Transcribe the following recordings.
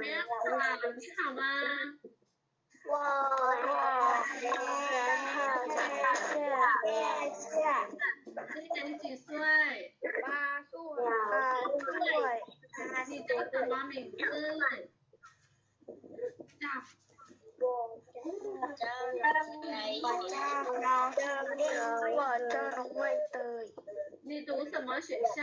你好吗？我我很好，谢谢。今年几岁？八岁。八岁。你叫什么名字？叫。我叫我叫。你读什么学校？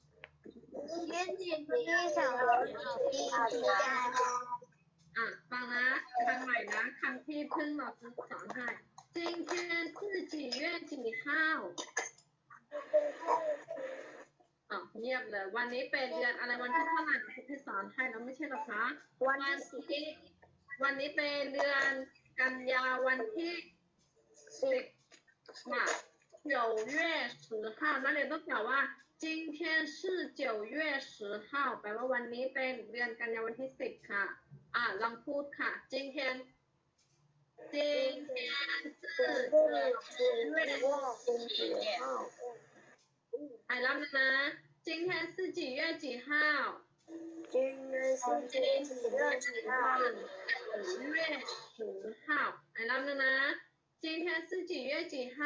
天气非常好，อ่ะฟังนะคำใหม่นะคำที่เพิ่งเราสอนให้今天是几月几号อ่ะเงียบเลย วันนี้เป็นเดือนอะไรวันที่เท่าไหร่ที่สอนให้แล้วไม่ใช่หรอคะ วัน วัน ที่ ที่วันนี้เป็นเดือนกันยาวันที่สิบค่ะ九月十号นักเรียนต้องกล่าวว่า 今天是九月十号แปลว่าวันนี้เป็นเดือนกันยาวันที่สิบค่ะ อ่าลองพูดค่ะ今天今天是九月อ่ารับนะ今天是几月几号今天是几月几号？十月十号，来，咱们呢？今天是几月几号？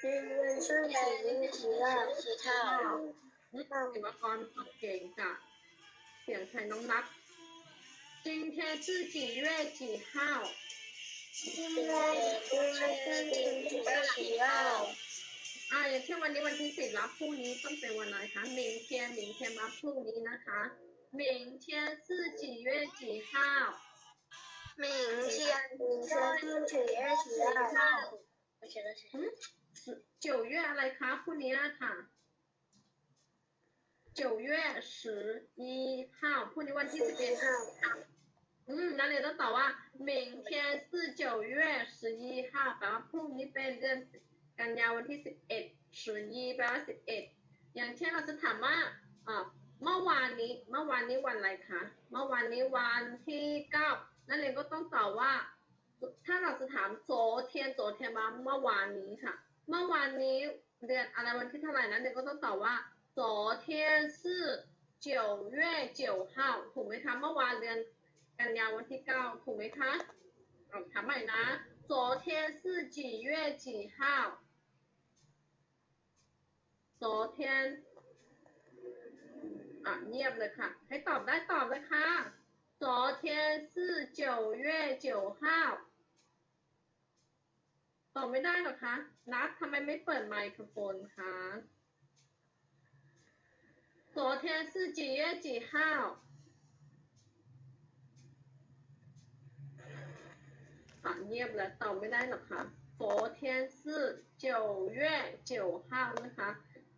今天是几月几号？嗯，อุปกรณ์เก่งค่ะเสียงไทยน้องนับ今天是几月几号？今天是几月几号？ อ่าอย่างเช่นวันนี้วันที่สิบรับพรุ่งนี้ต้องเป็นวันอะไรคะ明天明天รับพรุ่งนี้นะคะ明天是几月几号？明天明天是几月几号？我觉得是 เจียเย่อะไรคะคู่นี้ค่ะเจียวเย่สิบอีห้นี้วันที่สิบเอ็ดค่ะอืมนั่นเลยต้องตอบว่าหมิงเทียนซื่อเจียวเย่สิบอีห้าแปลว่าพรุ่งนี้เป็นเดือนกันยาวันที่สิบเอ็ดสิบอีแปลว่าสิบเอ็ดอย่างเช่นเราจะถามว่าเมื่อวานนี้เมื่อวานนี้วันอะไรคะเมื่อวานนี้วันที่เก้านั่นเองก็ต้องตอบว่า ถ้าเราจะถามโซเทียนโซเทียนมาเมื่อวานนี้ค่ะ เมื่อวานนี้เดือนอะไรวันที่เท่าไหร่นะเด็กก็ต้องตอบว่าโซเทียน是九月九号ถูกไหมคะเมื่อวานเดือนกันยายนวันที่เก้าถูกไหมคะเอาถามใหม่นะ昨天是几月几号昨天อ่ะเงียบเลยค่ะ ให้ตอบได้ตอบเลยค่ะ昨天是九月九号ต อบไม่ได้หรอคะ นัดทำไมไม่เปิดไมโครโฟนคะ昨天是几月几号อ่ะเงียบแล้วตอบไม่ได้หรอคะ昨天是九月九号นะคะ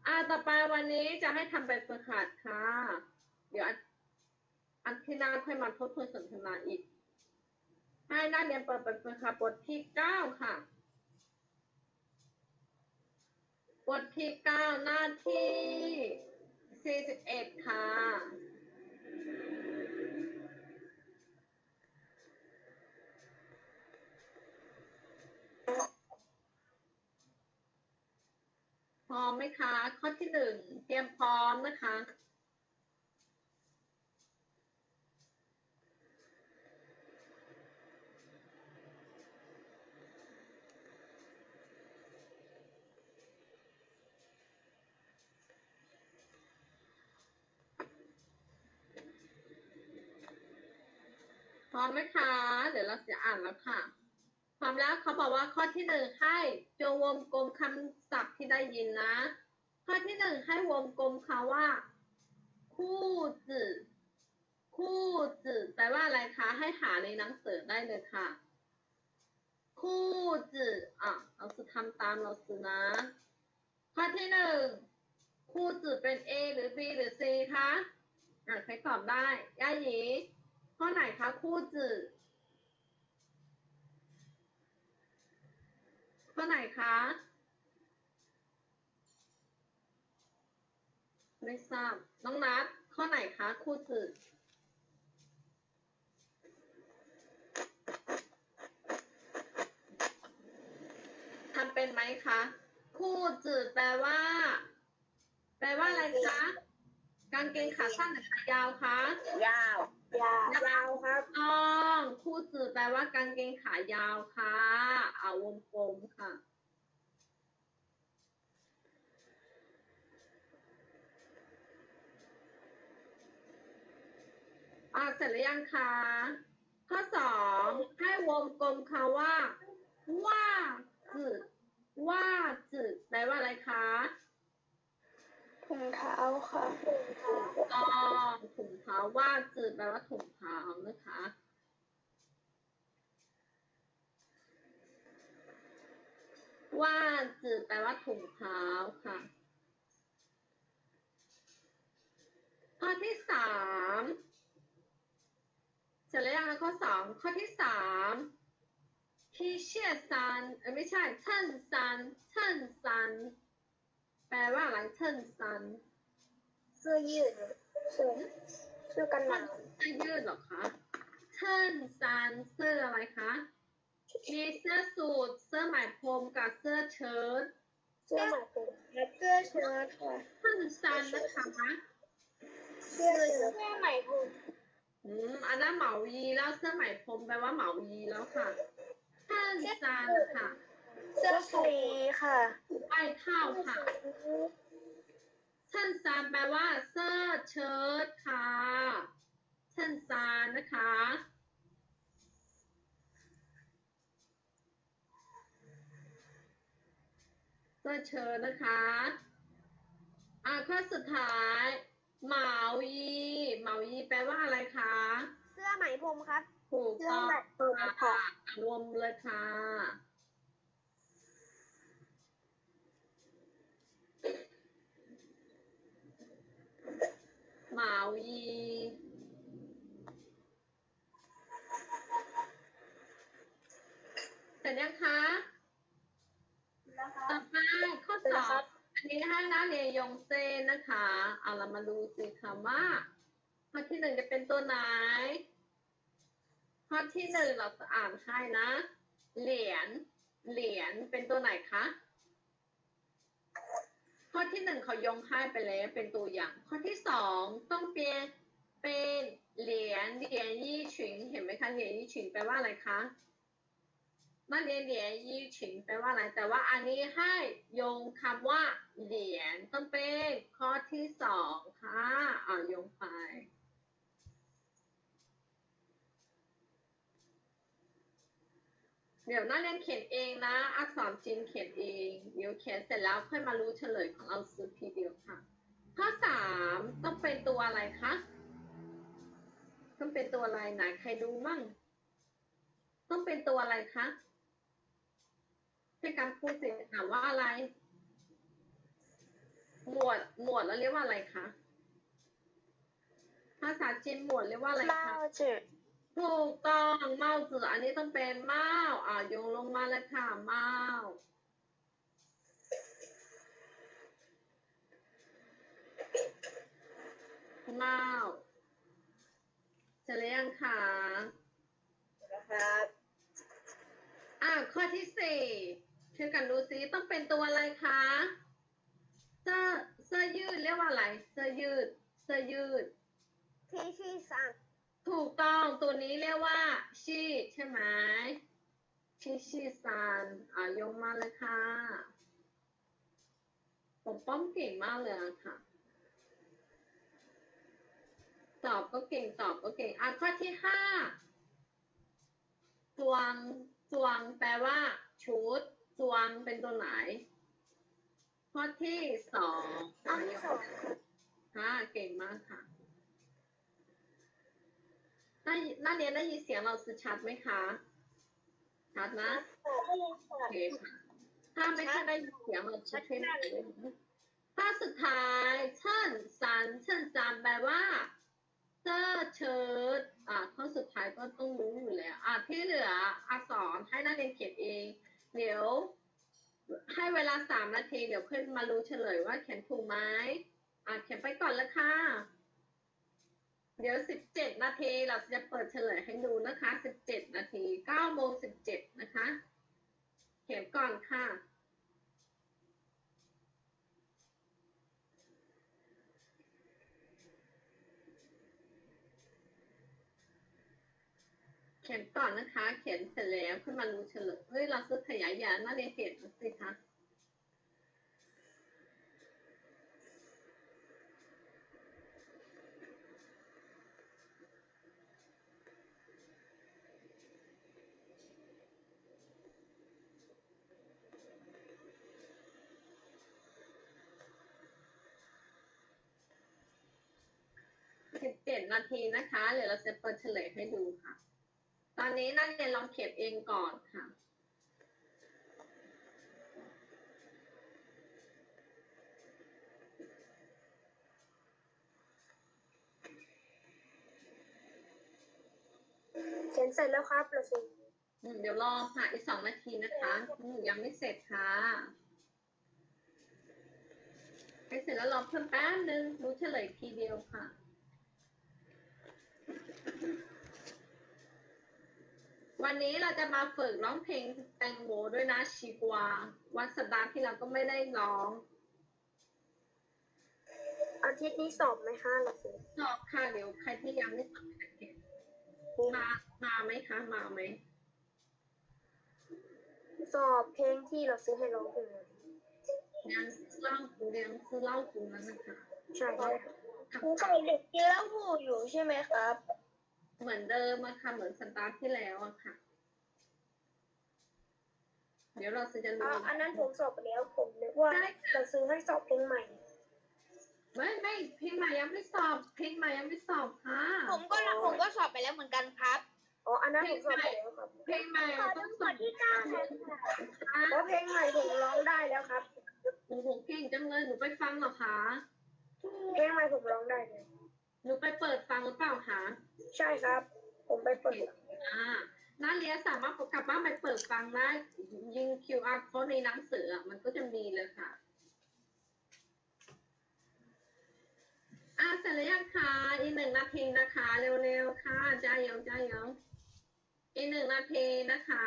อ่ะต่อไปวันนี้จะให้ทำแบบฝึกหัดค่ะ เดี๋ยวอันอันที่หน้าค่อยมาทบทวนสนทนาอีก ให้นักเรียนเปิดแบบฝึกหัดบทที่เก้าค่ะ บทที่เก้าหน้าที่สี่สิบเอ็ดค่ะพร้อมไหมคะ ข้อที่หนึ่งเตรียมพร้อมนะคะ พร้อมไหมคะ เดี๋ยวเราจะอ่านแล้วค่ะ พร้อมแล้วเขาบอกว่าข้อที่หนึ่งให้จงวงกลมคำศัพท์ที่ได้ยินนะ ข้อที่หนึ่งให้วงกลมคำว่า คู่จื่อคู่จื่อแปลว่าอะไรคะ ให้หาในหนังสือได้เลยค่ะ คู่จื่ออะเราจะทำตามเราสินะ ข้อที่หนึ่งคู่จื่อเป็น A หรือ B หรือ C คะอะใครตอบได้ย่าหยี ข้อไหนคะคู่จื่อข้อไหนคะไม่ทราบน้องนัดข้อไหนคะคู่จืดทำเป็นไหมคะ คู่จืดแปลว่า แปลว่าอะไรคะกางเกงขาสั้นหรือขายาวคะยาว ยาวยาวครับต้องคู่จืดแปลว่ากางเกงขายาวค่ะเอาวงกลมค่ะ อ่าเสร็จหรือยังคะข้อสองให้วงกลมคำว่า ว่าจืดว่าจืดแปลว่าอะไรคะ ถุงเท้าค่ะต้องถุงเท้าว่าจืดแปลว่าถุงเท้านะคะว่าจืดแปลว่าถุงเท้าค่ะ ข้อที่สามเสร็จแล้วยังคะข้อสองข้อที่สามที่เชี่ยซันเอ้ยไม่ใช่เชิ่นซันเชิ่นซัน แปลว่าอะไรเชิ่นซันเสื้อยืดเสื้อเสื้อกันหเสื้นาวอยืดเหรอคะเชิ่นซันเสื้ออะไรคะมีเสื้อสูทเสื้อไหมพรมกับเสื้อเชิ้ตเสื้อหมายผมเสื้อเชิ้ตค่ะเชิ่นซันนะคะเสื้อเสื้อไหมผมอืมอันนั้นเหมายีแล้วเสื้อไหมพรมแปลว่าเหมายีแล้วค่ะเชิ่นซันค่ะ เสื้อสีค่ะป้ายเท่าค่ะเชิ่นซานแปลว่าเสื้อเชิ้ตค่ะเชิ่นซานนะคะเสื้อเชิ้ตนะคะอ่าข้อสุดท้ายเหมายีเหมายีแปลว่าอะไรคะเสื้อไหมพรมครับถูกเสื้อต้องไหมพรมค่ะค่ะรวมเลยค่ะ หมายีเสร็จยังคะต่อไปข้อสอบอันนี้ให้นักเรียนยงเซนนะคะ เอาเรามาดูสิค่ะว่าข้อที่หนึ่งจะเป็นตัวไหนข้อที่หนึ่งเราจะอ่านให้นะ เหรียญ เหรียญเป็นตัวไหนคะ ข้อที่หนึ่งเขายงให้ไปแล้วเป็นตัวอย่าง ข้อที่สองต้องเปลี่ยนเป็นเหรียญเหรียญยี่ฉิงเห็นไหมคะเหรียญยี่ฉิงแปลว่าอะไรคะนักเรียนเหรียญยี่ฉิงแปลว่าอะไร แต่ว่าอันนี้ให้ยงคำว่าเหรียญต้องเป็นข้อที่สองค่ะอ่ายงไป เดี๋ยวนักเรียนเขียนเองนะ อักษรจีนเขียนเอง เดี๋ยวเขียนเสร็จแล้วค่อยมารู้เฉลยของเราสุดทีเดียวค่ะ ข้อสามต้องเป็นตัวอะไรคะ ต้องเป็นตัวอะไรไหนใครดูมั่ง ต้องเป็นตัวอะไรคะให้การพูดสิถามว่าอะไร หมวด หมวดแล้วเรียกว่าอะไรคะ ภาษาจีนหมวดเรียกว่าอะไรเมาคะจืด ถูกต้องเมาจืออันนี้ต้องเป็นเมาอ่าโยงลงมาเลยค่ะเมาเมาเสร็จแล้วยังคะนะครับอ่าข้อที่สี่ช่วยกันดูซิต้องเป็นตัวอะไรคะเสื้อเสื้อยืดเรียกว่าอะไรเสื้อยืดเสื้อยืดที่ที่สั่ง ถูกต้องตัวนี้เรียกว่าชีใช่ไหมชีชีซันอะยกมาเลยค่ะ ผมป้อมเก่งมากเลยอะค่ะ ตอบก็เก่งตอบก็เก่งอะข้อที่ห้าจวงจวงแปลว่า ชุดจวงเป็นตัวไหน ข้อที่สองอันที่สองค่ะเก่งมากค่ะ ได้น่าเรียนได้ยินเสียงเราชัดไหมคะ ชัดนะได้ยินโอค่ะเคค่ะถ้าไม่ใช่ได้ยินเสียงเราชัดช่วยหน่อยได้ไหมถ้าสุดท้ายเชิญซันเชิญจานแปลว่าเสื้อเชิ้ตอ่าข้อสุดท้ายก็ต้องรู้อยู่แล้วอ่าที่เหลืออักษรให้นักเรียนเขียนเอง เดี๋ยว ให้เวลาสามนาทีเดี๋ยวขึ้นมารู้เฉลยว่าเขียนถูกไหมอะเขียนไปก่อนละค่ะ เดี๋ยวสิบเจ็ดนาทีเราจะเปิดเฉลยให้ดูนะคะสิบเจ็ดนาทีเก้าโมงสิบเจ็ดนะคะ เขียนก่อนค่ะ เขียนก่อนนะคะ เขียนเสร็จแล้วขึ้นมารู้เฉลยเฮ้ยเราซื้อขยายยาน่าเรียนเห็นสิคะ สิบเจ็ดนา ทีนะคะเดี๋ยวเราจะเปิดเฉลยให้ดูค่ะ ตอนนี้นักเรียนลองเขียนเองก่อนค่ะเขียนเสร็จแล้วครับเราสิอืมเดี๋ยวรอค่ะอีกสองนาทีนะคะอืมยังไม่เสร็จค่ะให้เสร็จแล้วรอเพิ่มแป๊บนึงรู้เฉลยทีเดียวค่ะ วันนี้เราจะมาฝึกร้องเพลงแตงโมด้วยนะชีกวาวันสัปดาห์ที่เราก็ไม่ได้ร้องอาทิตย์นี้สอบไหมคะเราสิสอบค่ะเดี๋ยวใครที่ยังไม่สอบมามาไหมคะมาไหมสอบเพลงที่เราซื้อให้ร้องเพลงยังเล่ากูยังซื้อเล่ากูนั้นนะคะใช่ครับค่ะครูใส่เด็กกินแล้วผูอยู่ใช่ไหมครับ เหมือนเดิมอะค่ะ เหมือนสัปดาห์ที่แล้วอะค่ะ เดี๋ยวเราจะอ๋รู้ออันนั้นผมสอบไปแล้วผมนึกว่าใช่เราซื้อให้สอบเพลงใหม่ ไม่ไม่เพลงใหม่ยังไม่สอบเพลงใหม่ยังไม่สอบค่ะ ผมก็รับผมก็สอบไปแล้วเหมือนกันครับ อ๋อ อันนั้นผมสอบไปแล้วครับเพลงใหม่ต้องสอบที่เก้าค่ะเพราะเพลงใหม่ผมร้องได้แล้วครับ โอ้โหเก่งจังเลยหนูไปฟังเหรอคะ เพลงใหม่ผมร้องได้เลย หนูไปเปิดฟังหรือเปล่าคะใช่ครับ ผมไปเปิด อ่านักเรียนสามารถกลับบ้านไปเปิดฟังได้ยิง QR code ในหนังสืออะมันก็จะมีเลยค่ะ อ่าเสร็จแล้วยังคะอีกหนึ่งนาทีนะคะ เร็วๆค่ะจ้าเยวจ้าเยวอีกหนึ่งนาทีนะคะ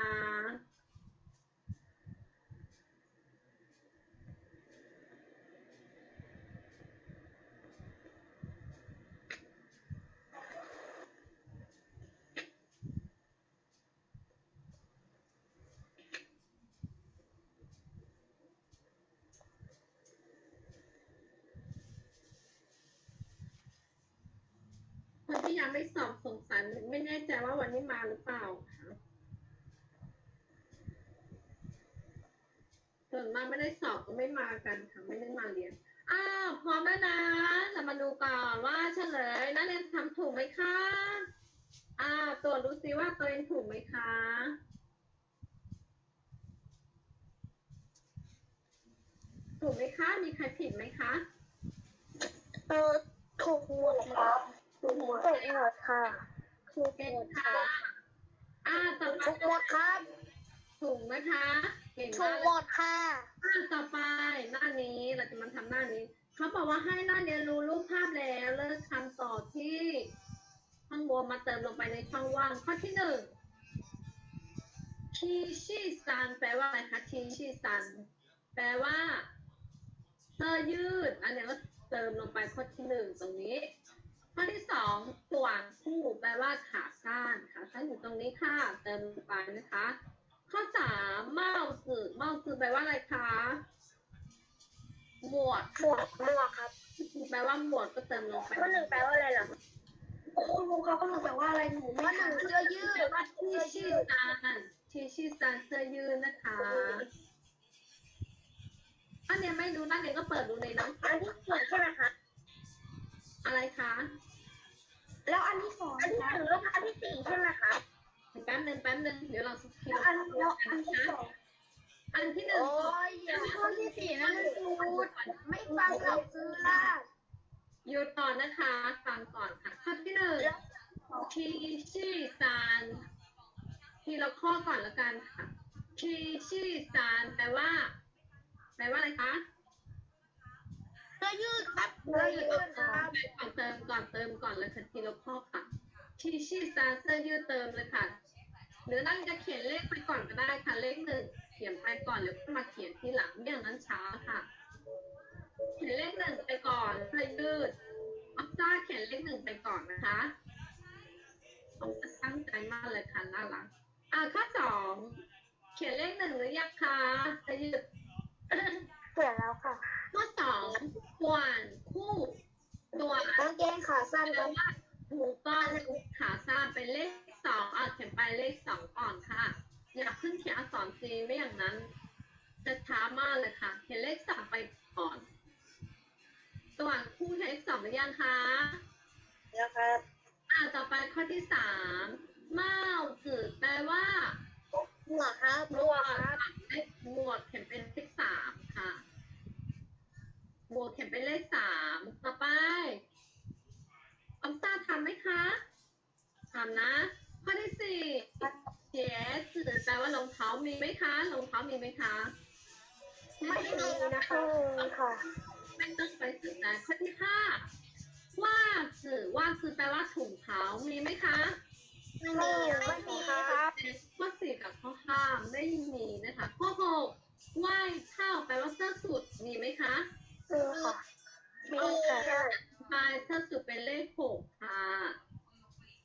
คนที่ยังไม่สอบสงสัยไม่แน่ใจว่าวันนี้มาหรือเปล่าคะส่วนมากไม่ได้สอบ ก็ไม่มากันค่ะไม่ได้มาเรียนอ้าวพร้อมแล้วนะเรามาดูก่อนว่าเฉลยนักเรียนทำถูกไหมคะอ่าตรวจดูซิว่าตัวเองถูกไหมคะถูกไหมคะ มีใครผิดไหมคะเออถูกหมดครับถูกหมดถูกหมดค่ะถูกเก่งหมดค่ะอ่าต่อไปถูกหมดครับ ถูกนะคะ เก่งถูมากกเลหมยดค่ะอ่าต่อไปหน้านี้เราจะมาทำหน้านี้เขาบอกว่าให้หน้าเรียนรู้รูปภาพแล้วเลิกคำต่อที่ข้างบนมาเติมลงไปในช่องว่างข้อที่หนึ่งชีชีซันแปลว่าอะไรคะชีชีซันแปลว่าเสื้อยืด อันนี้ก็เติมลงไปข้อที่หนึ่งตรงนี้ ข้อที่สองต่วงคู่แปลว่าขาสั้นขาสั้นอยู่ตรงนี้ค่ะ เติมลงไปนะคะ ข้อสามเมาสือเมาสือแปลว่าอะไรคะหมวดหมวกหมวกครับแปลว่าหมวดก็เติมลงไปข้อหนึ่งแปลว่าอะไรล่ะคุณครูเขาก็รู้แปลว่าอะไรหนูข้อหนึ่งเสื้อยืแปลดว่าชีชีซันชีชีซันเสื้อยืดนะคะอันเนี้ยไม่รู้นักเรียนก็เปิดดูในหนังอันที่หนึ่งใช่ไหมคะอะไรคะแล้วอันที่สองอันที่หนึ่งแล้วอันที่สี่ใช่ไหมคะ แป๊บหนึ่งแป๊บหนึ่งเดี๋ยวเราสกิแล้วอันแล้วอันที่สองอันที่หนึ่งโอ้ยข้อที่สี่นั่นมันสูตรไม่ฟังเราซื้อล่าหยุดก่อนนะคะฟังก่อนค่ะข้อที่หนึ่งชีชีซันทีละข้อก่อนละกันค่ะชีชีซันแปลว่าแปลว่าอะไรคะเสื้อยืดครับเสื้อยืดครับก่อนเติมก่อนเติมก่อนเลยค่ะทีละข้อค่ะ ชีชีซาเสื้อยืดเติมเลยค่ะหรือนั่งจะเขียนเลขไปก่อนก็ได้ค่ะ เลขหนึ่งเขียนไปก่อนแล้วก็มาเขียนทีหลังอย่างนั้นช้าค่ะ เขียนเลขหนึ่งไปก่อนเสื้อยืดออฟซ่าเขียนเลขหนึ่งไปก่อนนะคะออฟซ่าตั้งใจมากเลยค่ะน่ารักอ่าข้อสองเขียนเลขหนึ่งหรือยังคะเสื้อยืดเขียนแล้วค่ะ ข้อสองส่วนคู่ส่วนกางเกงขาสั้นแปลกับว่า หมูก้อนขาสั้นเป็นเลขสองอะเขียนไปเลขสองก่อนค่ะ อย่าเพิ่งเขียนอักษรจีนไม่อย่างนั้น จะช้ามากเลยค่ะ เขียนเลขสองไปก่อนส่วนคู่เขียนเลขสองหรือยังคะแล้วครับอ่าต่อไปข้อที่สามเมาจืดแปลว่าหมวกครับหมวกครับเลขบวกเขียนเป็นเลขสามค่ะบวกเขียนเป็นเลขสามต่อไปออมซ่าทำไหมคะ ทำนะ ข้อที่สี่เสียสื่อแปลว่ารองเท้ามีไหมคะ รองเท้ามีไหมคะ ไม่มีนะคะค่ะ ไม่ต้องไปสื่อแต่ข้อที่ห้าว่าสื่อว่าคือแปลว่าถุงเท้ามีไหมคะ ไม่มีไม่มีครับข้อสี่กับข้อห้าไม่มีนะคะ ข้อหกไหว้เท่าแปลว่าเสื้อสุดมีไหมคะมีค่ะมีค่ะใช่เสื้อสุดเป็นเลขหกค่ะ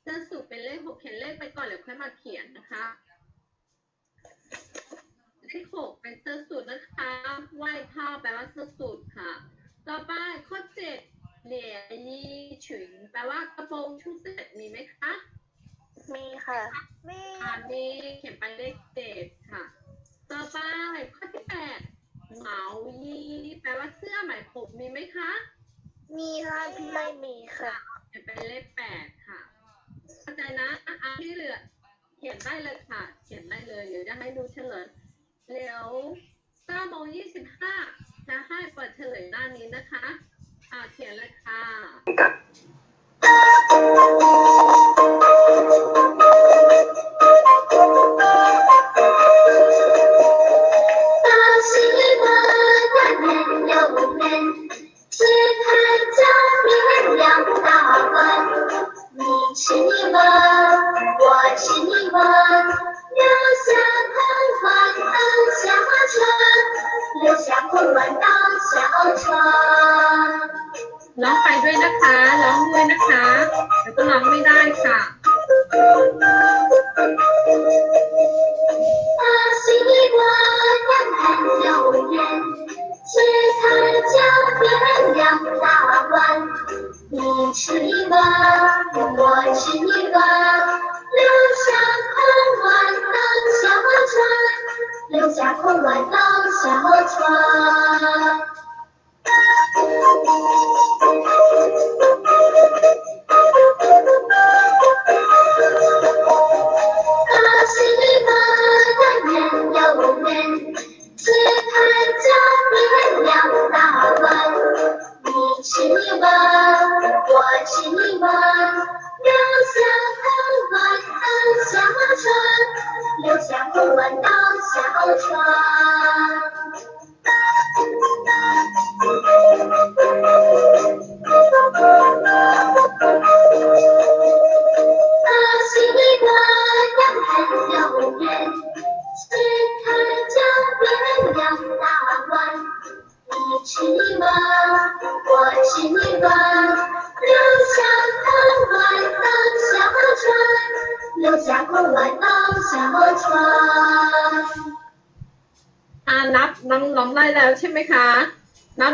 เสื้อสุดเป็นเลขหกเขียนเลขไปก่อนเดี๋ยวค่อยมาเขียนนะคะเลขหกเป็นเสื้อสุดนะคะไหว้เท่าแปลว่าเสื้อสุดค่ะ ต่อไปข้อเจ็ดเหลียยี่ฉุนแปลว่ากระโปรงชุดเสร็จมีไหมคะมีค่ะมีอ่ามีเขียนไปเลขเจ็ดค่ะ ต่อไปข้อที่แปดเหมายีแปลว่าเสื้อไหมผมมีไหมคะ มีค่ะไม่มีค่ะเขียนเป็นเลขแปดค่ะ เข้าใจ นะอันที่เหลือ เขียนได้เลยค่ะ เขียนได้เลยเดี๋ยวจะให้ดูเฉลยเดี๋ยว9โมง25จะให้เปิดเฉลยหน้านี้นะคะอ่าเขียนเลยค่ะ ร้องไปด้วยนะคะ ร้องด้วยนะคะแต่ก็ร้องไม่ได้ค่ะ 大西瓜圆圆又圆，吃开椒面两大碗。你吃一碗，我吃一碗，留下空碗当小船，留下空碗当小船。 大西瓜圆又圆吃完就来两大碗你吃一碗我吃一碗留下不碗当小船留下空碗当小船。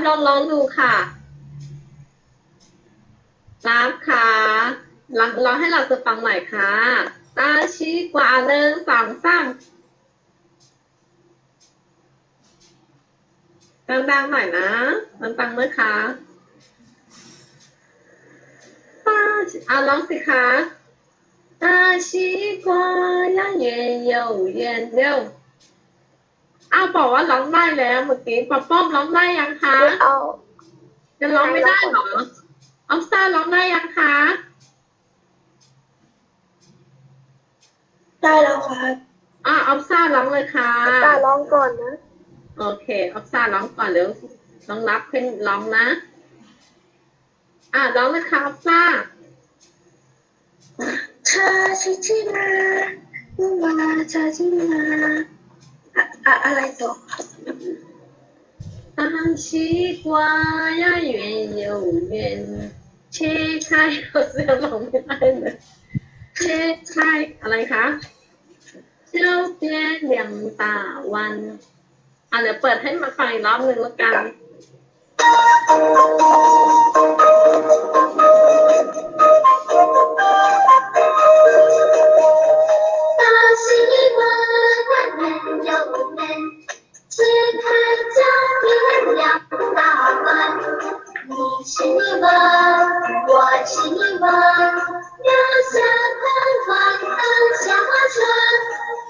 ลองร้องดูค่ะนับค่ะร้องร้องให้เราจะฟังหน่อยค่ะตาชี้กว่าหนึ่งสองสามดังๆหน่อยนะดังๆเลยค่ะตาอ่าร้องสิคะตาชี้กว่ายัง อ้าวบอกว่าร้องได้แล้วเมื่อกี้ป๊อปป้อมร้องได้ยังคะเอาจะร้องไม่ได้เหรอออฟซ่าร้องได้ยังคะได้แล้วค่ะอ่าออฟซ่าร้องเลยค่ะตาลองก่อนนะอโอเคออฟซ่าร้องก่อนเร็วน้องรับขึ้นร้องนะ อะร้องนะคะออฟซ่าชาชิชิมาอุมาชาชิมา อะอะอะไรต่อ 大西瓜呀，圆又圆，切开我是要ร้องไม่ได้เลย切开อะไรคะเจ้าเปียเหลี่ยมตาวันอ่ะเดี๋ยวเปิดให้มาฟังอีกรอบหนึ่งแล้วกัน 只看见的两大门，你是你们，我是你们，留下贪玩的小船，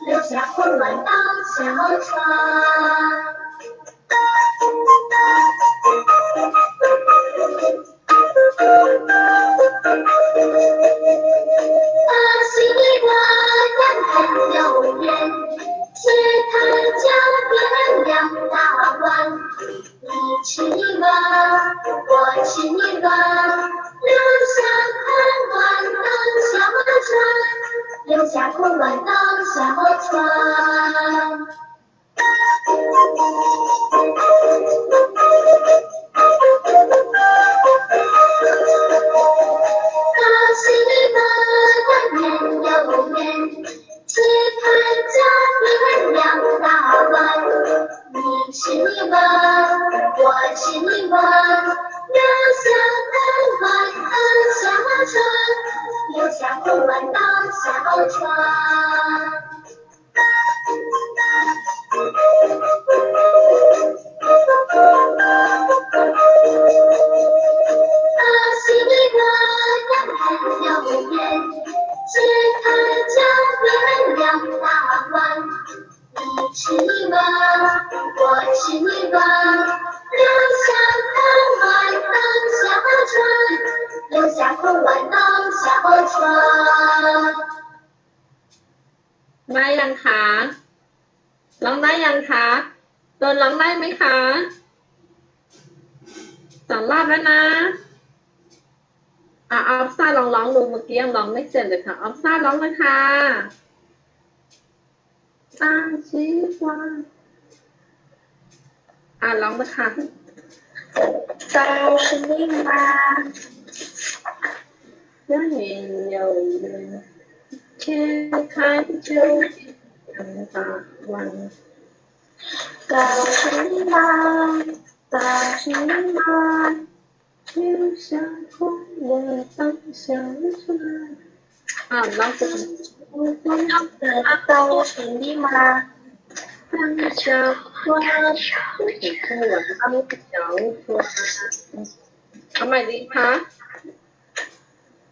留下混乱的小船。把心里的感叹留。池塘江边两大碗，你吃一碗，我吃一碗，留下看暖灯小船，留下看暖灯小船。大溪的南面有远，大王，你是你王，我是你王，留下大王，留下船，留下红弯的，小船。啊，是哪个大王有眼，解开江两大。 ได้ยังคะร้องได้ยังคะโดนร้องได้ไหมคะสองรอบแล้วนะอะออฟซ่าลองร้องดูเมื่อกี้ยังร้องไม่เสร็จเลยค่ะออฟซ่าร้องเลยค่ะตาชีวา อ่ะร้องนะคะ 大西马又圆又圆，切开就两大碗。大西马大西马留下空我当小船。啊，老师，大西马 当小船，你看我当小船。เอาใหม่ดีคะ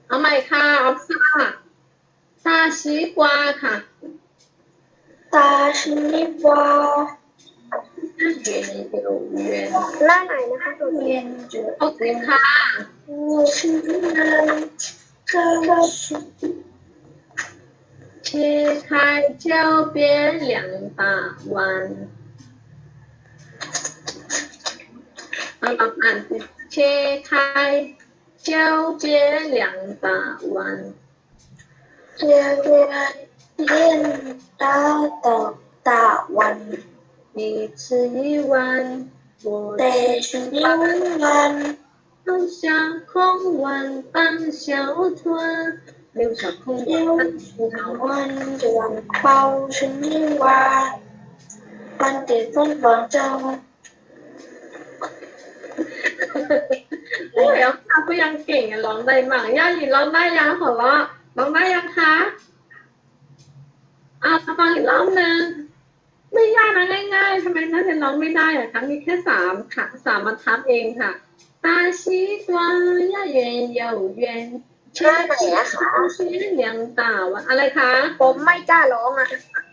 เอาใหม่ค่ะออฟซ่าตาชี้กวาค่ะ 大西瓜 เย็นเดียวเย็น หน้าไหนนะคะตัวเย็นจุด โอเคค่ะ 我是人，这个是切开就变两 切开，交边两把弯。慢慢切开，交接两把弯。切开，变大的大碗，你吃一碗，我吃盛碗，留像空碗帮小吞。 船，留下空碗当小船。碗这碗包是一碗，碗得分碗中。 โอ้ยเอาค่ะก็ยังเก่งอะร้องได้มั่งย่าหยินร้องได้ยังหัวเราะร้องได้ยังคะอ่ะฟังอีกรอบหนึ่งไม่ยากนะง่ายๆทำไมนักเรียนร้องไม่ได้อะคะมีแค่สามค่ะสามบรรทัดเองค่ะ大西瓜呀圆又圆 ชื่อไหนนะคะชื่อเลี้ยงต่าอะไรคะผมไม่กล้าร้องอะ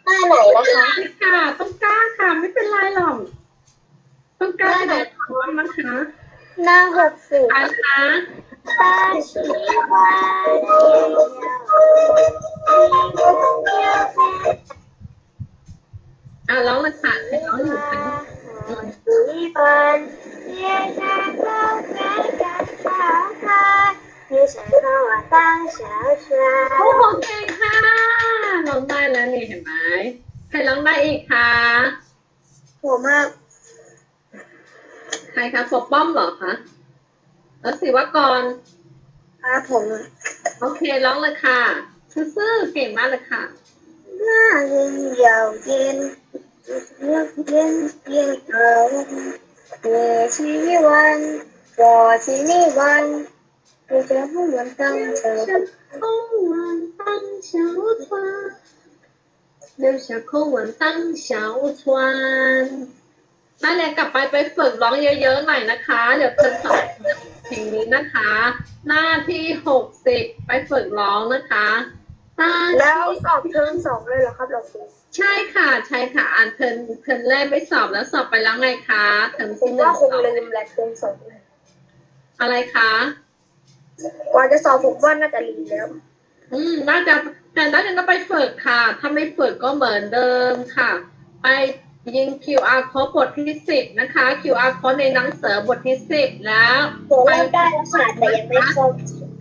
หน้าไหนนะคะค่ะ ต้องกล้าค่ะ ไม่เป็นไรหรอกต้องกล้าแต่ร้องนะคะหน้าหกสิบนะคะอะร้องมาค่ะร้องอยู่ค่ะสีบันเรีนจากโลกห่งการสาวไทย คือฉันเข้ามาตั้งเาเาโอ้โหเก่งค่ะร้องได้แล้วนี่เห็นไหมใครร้องได้อีกคะผมมากใครคะปกป้อมหรอคะแล้วสิว่กรค่ะผม โอเคร้องเลยค่ะซื่อๆเก่งมากเลยค่ะน้าเย็นเหี่ยวเย็นเยือกเย็นเย็นเอิบเมื่อชีวันก่อชีวัน 你这不能当成。空吻当小船，留下空吻当小船นั่นแหละกลับไปไปฝึกร้องเยอะๆหน่อยนะคะ เดี๋ยวเพิ่มสอนเพลงนี้นะคะ หน้าที่หกสิบไปฝึกร้องนะคะหน้า แล้ว ที่ สอบเทอมสองเลยเหรอครับเราครู ใช่ค่ะ ใช่ค่ะ อ่านเทอมเทอมแรกไม่สอบแล้วสอบไปแล้วไงคะเทอม ผ ที่ ม หนึ่ ว่าง คง สอบ ลืมแหละเทอมสอง อะไรคะ กว่าจะสอบผมว่าน่าจะลืมแล้ว อืมน่าจะแต่น่าจะต้องไปฝึกค่ะ ถ้าไม่ฝึกก็เหมือนเดิมค่ะ ไปยิง QR code บทที่สิบนะคะ QR code ในหนังสือบทที่สิบแล้วผมเริ่มได้แล้วค่ะแต่ยังไม่ครบ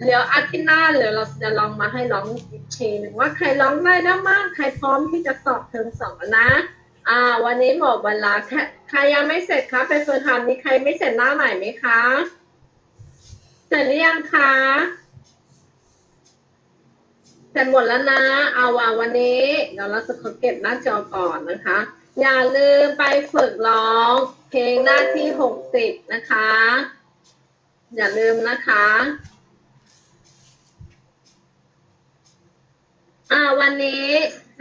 เดี๋ยวอาทิตย์หน้าเดี๋ยวเราจะลองมาให้ร้องอีกทีหนึ่งว่าใครร้องได้ได้มากใครพร้อมที่จะสอบเทอมสองนะ อ่า วันนี้หมดเวลาแค่ใครยังไม่เสร็จคะไปฝึกทำมีใครไม่เสร็จหน้าใหม่ไหมคะ เสร็จหรือยังคะเสร็จหมดแล้วนะ เอาว่าวันนี้เดี๋ยวเราจะขอเก็บหน้าจอก่อนนะคะ อย่าลืมไปฝึกร้อง เพลงหน้าที่หกสิบนะคะ อย่าลืมนะคะอ่าวันนี้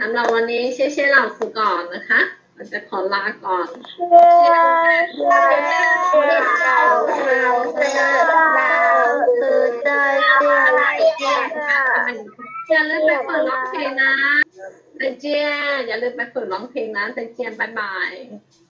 สำหรับวันนี้เช่เช่เหล่าสุก่อนนะคะ เราจะขอลาก่อนอย่าลืมไปฝึกร้องเพลงนะแต่เจียนอย่าลืมไปฝึกร้องเพลงนะแต่เจียนบายบาย